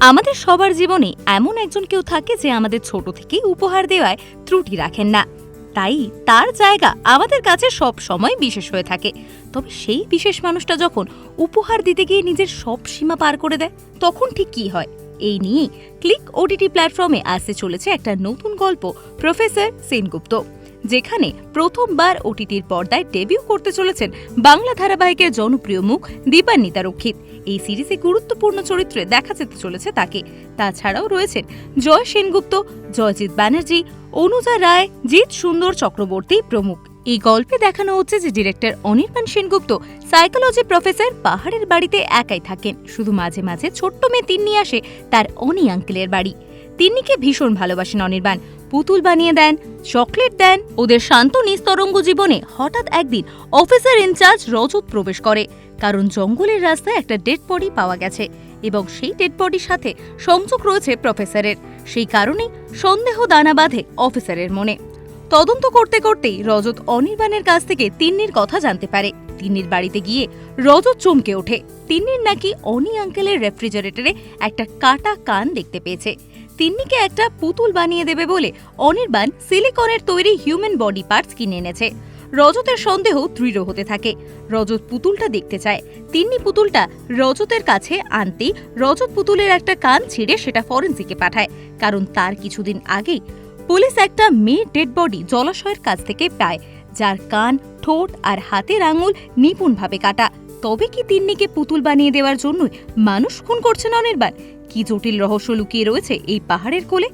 আমাদের সবার জীবনে এমন একজন কেউ থাকে যে আমাদের ছোট থেকেই উপহার দেওয়ায় ত্রুটি রাখেন না। তাই তার জায়গা আমাদের কাছে সব সময় বিশেষ হয়ে থাকে। তবে সেই বিশেষ মানুষটা যখন উপহার দিতে গিয়ে নিজের সব সীমা পার করে দেয়, তখন ঠিক কি হয়? এই নিয়ে ক্লিক ওটিটি প্ল্যাটফর্মে আসতে চলেছে একটা নতুন গল্প, প্রফেসর সেনগুপ্ত। যেখানে প্রথমবার ওটিটির পর্দায় ডেবিউ করতে চলেছেন বাংলা ধারাবাহিকের জনপ্রিয় মুখ দীপান্বিতা রক্ষিত। এই সিরিজে গুরুত্বপূর্ণ চরিত্রে দেখা যেতে চলেছে তাকে। তাছাড়াও রয়েছেন জয় সেনগুপ্ত, জয়জিৎ ব্যানার্জি, অনুজা রায়, জিৎ সুন্দর চক্রবর্তী প্রমুখ। এই গল্পে দেখানো হচ্ছে যে director Anirban Sengupta psychology professor পাহাড়ের বাড়িতে একাই থাকেন। শুধু মাঝে মাঝে ছোট্ট মেয়ে তিন্নি আসে, তার অনি আঙ্কেলের বাড়ি। তিন্নিকে ভীষণ ভালোবাসেন অনির্বাণ। পুতুল বানিয়ে দেন, চকলেট দেন, ওদের শান্ত নিস্তরঙ্গ জীবনে হঠাৎ একদিন অফিসার ইনচার্জ রজত প্রবেশ করে। কারণ জঙ্গলের রাস্তায় একটা ডেড বডি পাওয়া গেছে এবং সেই ডেড বডির সাথে সংযোগ রয়েছে প্রফেসরের। সেই কারণেই সন্দেহ দানা বাঁধে অফিসারের মনে। তদন্ত করতে করতেই রজত অনির্বাণের কাছ থেকে তিন্নির কথা জানতে পারে। তিন্নির বাড়িতে গিয়ে রজত চমকে ওঠে। তিন্নির নাকি অনি আঙ্কেলের রেফ্রিজারেটরে একটা কাটা কান দেখতে পেয়েছে। তিন্নিকে একটা পুতুল বানিয়ে দেবে বলে অনির্বাণ সিলিকনের তৈরি হিউম্যান বডি পার্টস কিনে এনেছে। রজতের সন্দেহ দৃঢ় হতে থাকে। রজত পুতুলটা দেখতে চায়। তিন্নি পুতুলটা রজতের কাছে আনতেই রজত পুতুলের একটা কান ছিঁড়ে সেটা ফরেন্সিকে পাঠায়। কারণ তার কিছুদিন আগেই পুলিশ একটা মেয়ের ডেড বডি জলাশয়ের কাছ থেকে পায়, যার কান, ঠোঁট আর হাতের আঙুল নিপুণভাবে কাটা। তবে কি তিন্নিকে পুতুল বানিয়ে দেওয়ার জন্যই মানুষ খুন করছেন অনির্বাণ? কি জটিল রহস্য লুকিয়ে রয়েছে এই পাহাড়ের কোলে?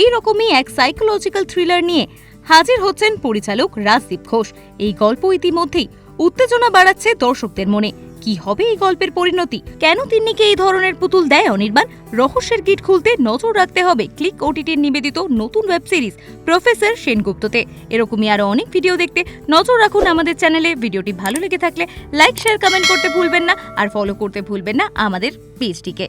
এই রকমই এক সাইকোলজিক্যাল থ্রিলার নিয়ে হাজির হচ্ছেন পরিচালক রাজদীপ ঘোষ। এই গল্প ইতিমধ্যেই উত্তেজনা বাড়াচ্ছে দর্শকদের মনে। কি হবে এই গল্পের পরিণতি? কেন তিন্নিকে এই ধরনের পুতুল দেয় অনির্বাণ? রহস্যের গিট খুলতে নজর রাখতে হবে। ক্লিক ওটিটির নিবেদিত নতুন ওয়েব সিরিজ প্রফেসর সেনগুপ্ততে। এরকমই আরও অনেক ভিডিও দেখতে নজর রাখুন আমাদের চ্যানেলে ভিডিওটি ভালো লেগে থাকলে লাইক শেয়ার কমেন্ট করতে ভুলবেন না। আর ফলো করতে ভুলবেন না আমাদের পেজটিকে